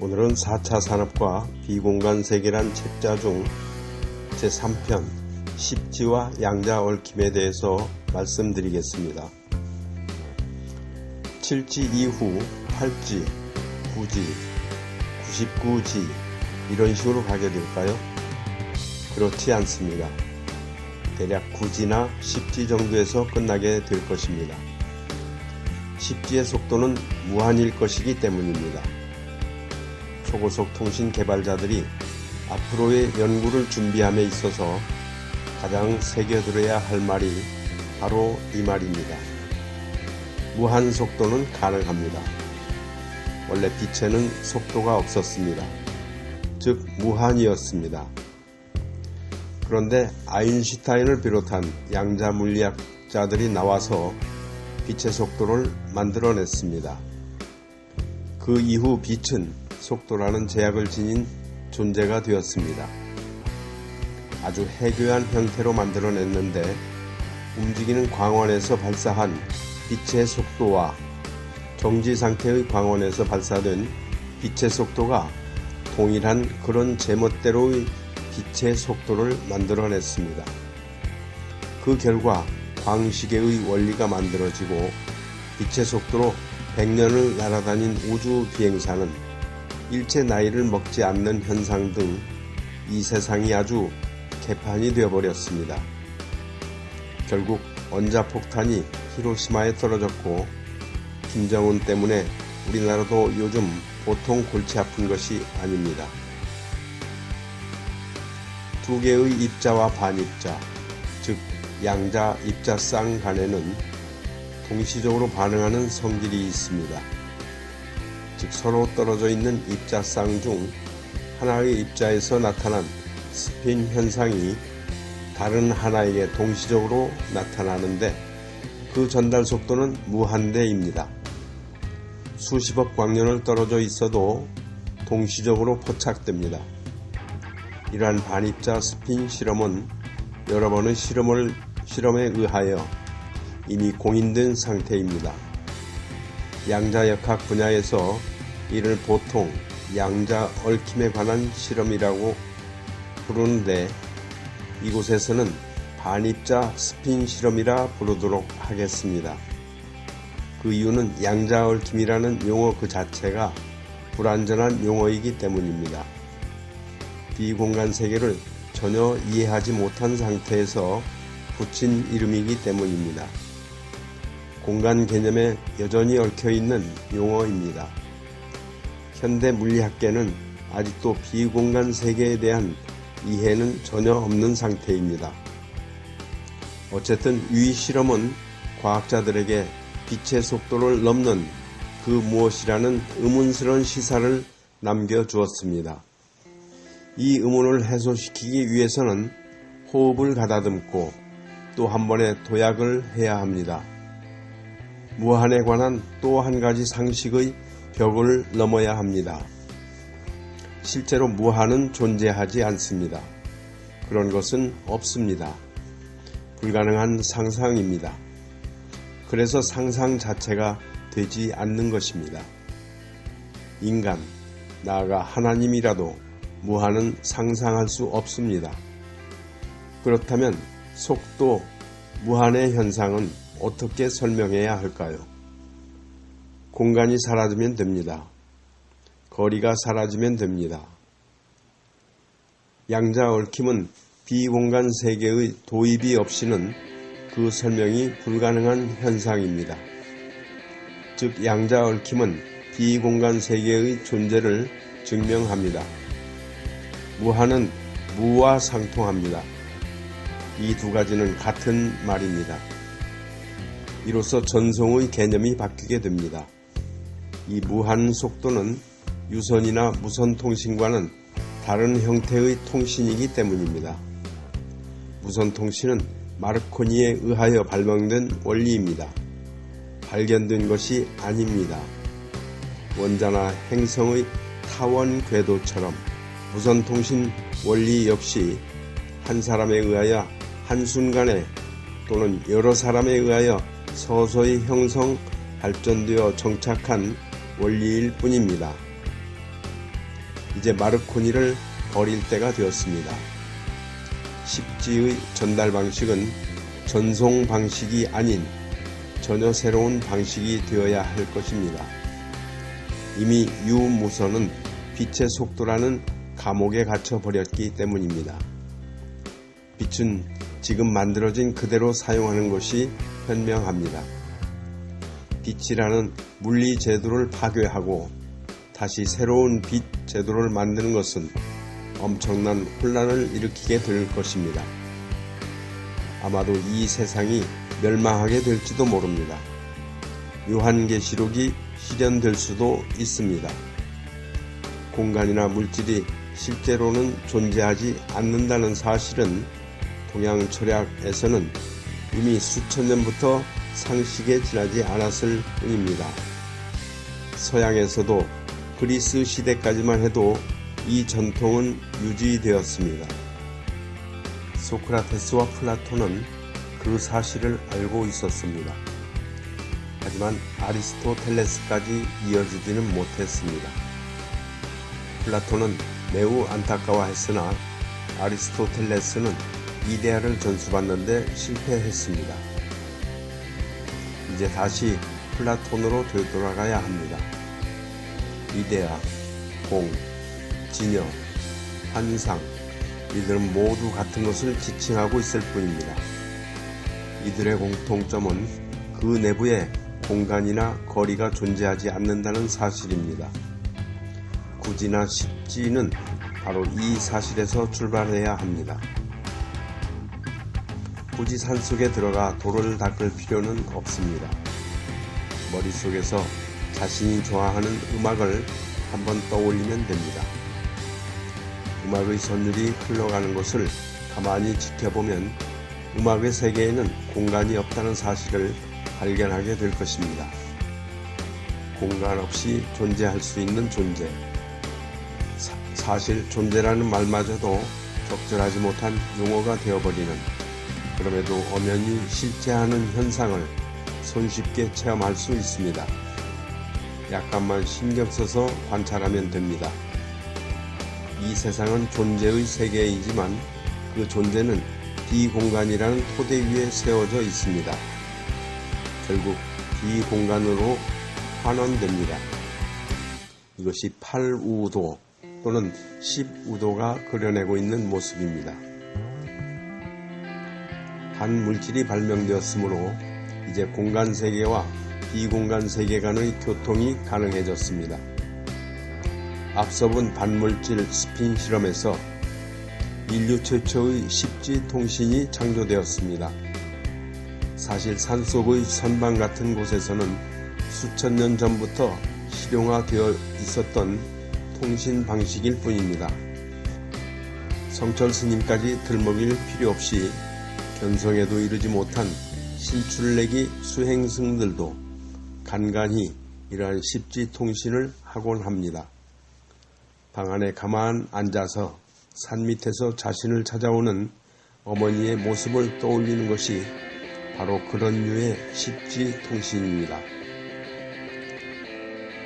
4차 산업과 비공간 세계란 책자 중 제3편 십지와 양자 얽힘에 대해서 말씀드리겠습니다. 7지 이후 8지, 9지, 99지 이런 식으로 가게 될까요? 그렇지 않습니다. 대략 9지나 10지 정도에서 끝나게 될 것입니다. 10지의 속도는 무한일 것이기 때문입니다. 초고속 통신 개발자들이 앞으로의 연구를 준비함에 있어서 가장 새겨들어야 할 말이 바로 이 말입니다. 무한 속도는 가능합니다. 원래 빛에는 속도가 없었습니다. 즉, 무한이었습니다. 그런데 아인슈타인을 비롯한 양자 물리학자들이 나와서 빛의 속도를 만들어냈습니다. 그 이후 빛은 속도라는 제약을 지닌 존재가 되었습니다. 아주 해교한 형태로 만들어냈는데 움직이는 광원에서 발사한 빛의 속도와 정지 상태의 광원에서 발사된 빛의 속도가 동일한 그런 제멋대로의 빛의 속도를 만들어냈습니다. 그 결과 광시계의 원리가 만들어지고 빛의 속도로 100년을 날아다닌 우주 비행사는 일체 나이를 먹지 않는 현상 등 이 세상이 아주 개판이 되어버렸습니다. 결국 원자폭탄이 히로시마에 떨어졌고 김정은 때문에 우리나라도 요즘 보통 골치 아픈 것이 아닙니다. 두 개의 입자와 반입자, 즉 양자 입자 쌍 간에는 동시적으로 반응하는 성질이 있습니다. 즉 서로 떨어져 있는 입자쌍 중 하나의 입자에서 나타난 스핀 현상이 다른 하나에게 동시적으로 나타나는데 그 전달 속도는 무한대입니다. 수십억 광년을 떨어져 있어도 동시적으로 포착됩니다. 이러한 반입자 스핀 실험은 여러 번의 실험을, 실험에 의하여 이미 공인된 상태입니다. 양자역학 분야에서 이를 보통 양자 얽힘에 관한 실험이라고 부르는데 이곳에서는 반입자 스핀 실험이라 부르도록 하겠습니다. 그 이유는 양자 얽힘이라는 용어 그 자체가 불완전한 용어이기 때문입니다. 비공간 세계를 전혀 이해하지 못한 상태에서 붙인 이름이기 때문입니다. 공간 개념에 여전히 얽혀 있는 용어입니다. 현대 물리학계는 아직도 비공간 세계에 대한 이해는 전혀 없는 상태입니다. 어쨌든 위 실험은 과학자들에게 빛의 속도를 넘는 그 무엇이라는 의문스러운 시사를 남겨주었습니다. 이 의문을 해소시키기 위해서는 호흡을 가다듬고 또 한 번의 도약을 해야 합니다. 무한에 관한 또 한 가지 상식의 벽을 넘어야 합니다. 실제로 무한은 존재하지 않습니다. 그런 것은 없습니다. 불가능한 상상입니다. 그래서 상상 자체가 되지 않는 것입니다. 인간, 나아가 하나님이라도 무한은 상상할 수 없습니다. 그렇다면 속도, 무한의 현상은 어떻게 설명해야 할까요? 공간이 사라지면 됩니다. 거리가 사라지면 됩니다. 양자 얽힘은 비공간 세계의 도입이 없이는 그 설명이 불가능한 현상입니다. 즉 양자 얽힘은 비공간 세계의 존재를 증명합니다. 무한은 무와 상통합니다. 이 두 가지는 같은 말입니다. 이로써 전송의 개념이 바뀌게 됩니다. 이 무한 속도는 유선이나 무선 통신과는 다른 형태의 통신이기 때문입니다. 무선 통신은 마르코니에 의하여 발명된 원리입니다. 발견된 것이 아닙니다. 원자나 행성의 타원 궤도처럼 무선 통신 원리 역시 한 사람에 의하여 한순간에 또는 여러 사람에 의하여 서서히 형성 발전되어 정착한 원리일 뿐입니다. 이제 마르코니를 버릴 때가 되었습니다. 십지의 전달 방식은 전송 방식이 아닌 전혀 새로운 방식이 되어야 할 것입니다. 이미 유무선은 빛의 속도라는 감옥에 갇혀 버렸기 때문입니다. 빛은 지금 만들어진 그대로 사용하는 것이 현명합니다. 빛이라는 물리 제도를 파괴하고 다시 새로운 빛 제도를 만드는 것은 엄청난 혼란을 일으키게 될 것입니다. 아마도 이 세상이 멸망하게 될지도 모릅니다. 요한계시록이 실현될 수도 있습니다. 공간이나 물질이 실제로는 존재하지 않는다는 사실은 동양 철학에서는 이미 수천 년부터 상식에 지나지 않았을 뿐입니다. 서양에서도 그리스 시대까지만 해도 이 전통은 유지되었습니다. 소크라테스와 플라톤은 그 사실을 알고 있었습니다. 하지만 아리스토텔레스까지 이어지지는 못했습니다. 플라톤은 매우 안타까워했으나 아리스토텔레스는 이데아를 전수받는데 실패했습니다. 이제 다시 플라톤으로 되돌아가야 합니다. 이데아, 공, 진여, 환상, 이들은 모두 같은 것을 지칭하고 있을 뿐입니다. 이들의 공통점은 그 내부에 공간이나 거리가 존재하지 않는다는 사실입니다. 구지나 십지는 바로 이 사실에서 출발해야 합니다. 굳이 산속에 들어가 돌을 닦을 필요는 없습니다. 머릿속에서 자신이 좋아하는 음악을 한번 떠올리면 됩니다. 음악의 선율이 흘러가는 것을 가만히 지켜보면 음악의 세계에는 공간이 없다는 사실을 발견하게 될 것입니다. 공간 없이 존재할 수 있는 존재. 사, 실 존재라는 말마저도 적절하지 못한 용어가 되어버리는 그럼에도 엄연히 실제하는 현상을 손쉽게 체험할 수 있습니다. 약간만 신경 써서 관찰하면 됩니다. 이 세상은 존재의 세계이지만 그 존재는 비공간이라는 토대 위에 세워져 있습니다. 결국 비공간으로 환원됩니다. 이것이 8우도 또는 10우도가 그려내고 있는 모습입니다. 반물질이 발명되었으므로 이제 공간 세계와 비공간 세계 간의 교통이 가능해졌습니다. 앞서 본 반물질 스핀 실험에서 인류 최초의 십지 통신이 창조되었습니다. 사실 산속의 선방 같은 곳에서는 수천 년 전부터 실용화되어 있었던 통신 방식일 뿐입니다. 성철 스님까지 들먹일 필요 없이 견성에도 이르지 못한 신출내기 수행승들도 간간히 이러한 십지 통신을 하곤 합니다. 방 안에 가만 앉아서 산 밑에서 자신을 찾아오는 어머니의 모습을 떠올리는 것이 바로 그런 류의 십지 통신입니다.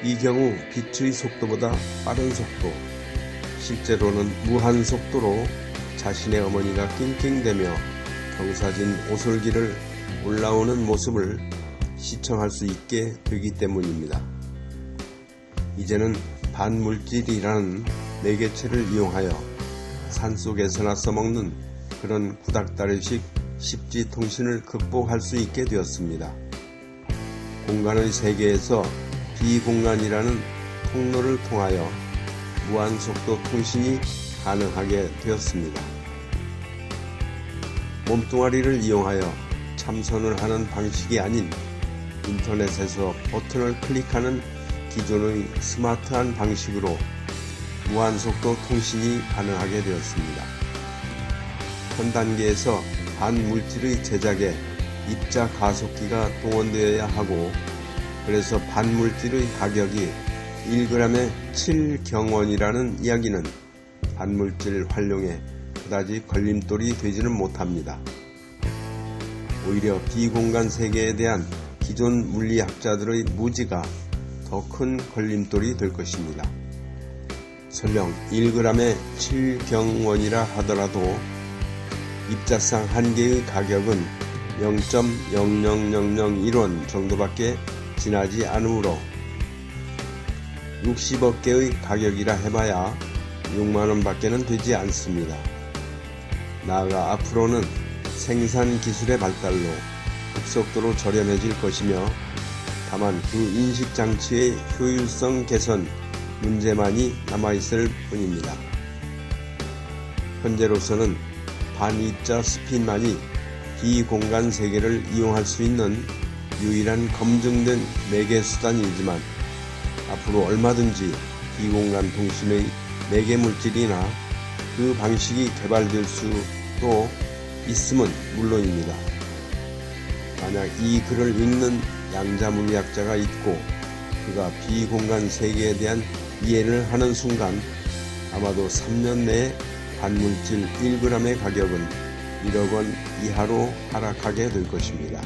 이 경우 빛의 속도보다 빠른 속도, 실제로는 무한 속도로 자신의 어머니가 낑낑대며 경사진 오솔길을 올라오는 모습을 시청할 수 있게 되기 때문입니다. 이제는 반물질이라는 매개체를 이용하여 산속에서나 써먹는 그런 구닥다리식 십지 통신을 극복할 수 있게 되었습니다. 공간의 세계에서 비공간이라는 통로를 통하여 무한속도 통신이 가능하게 되었습니다. 몸뚱아리를 이용하여 참선을 하는 방식이 아닌 인터넷에서 버튼을 클릭하는 기존의 스마트한 방식으로 무한속도 통신이 가능하게 되었습니다. 현 단계에서 반물질의 제작에 입자 가속기가 동원되어야 하고 그래서 반물질의 가격이 1g에 7경원이라는 이야기는 반물질 활용에 그다지 걸림돌이 되지는 못합니다. 오히려 비공간 세계에 대한 기존 물리학자들의 무지가 더 큰 걸림돌이 될 것입니다. 설령 1g에 7경원이라 하더라도 입자상 한 개의 가격은 0.00001원 정도밖에 지나지 않으므로 60억 개의 가격이라 해봐야 6만원 밖에는 되지 않습니다. 나아가 앞으로는 생산 기술의 발달로 급속도로 저렴해질 것이며 다만 그 인식 장치의 효율성 개선 문제만이 남아있을 뿐입니다. 현재로서는 반입자 스핀만이 비공간 세계를 이용할 수 있는 유일한 검증된 매개 수단이지만 앞으로 얼마든지 비공간 통신의 매개 물질이나 그 방식이 개발될 수도 있음은 물론입니다. 만약 이 글을 읽는 양자물리학자가 있고 그가 비공간 세계에 대한 이해를 하는 순간 아마도 3년 내에 반물질 1g의 가격은 1억 원 이하로 하락하게 될 것입니다.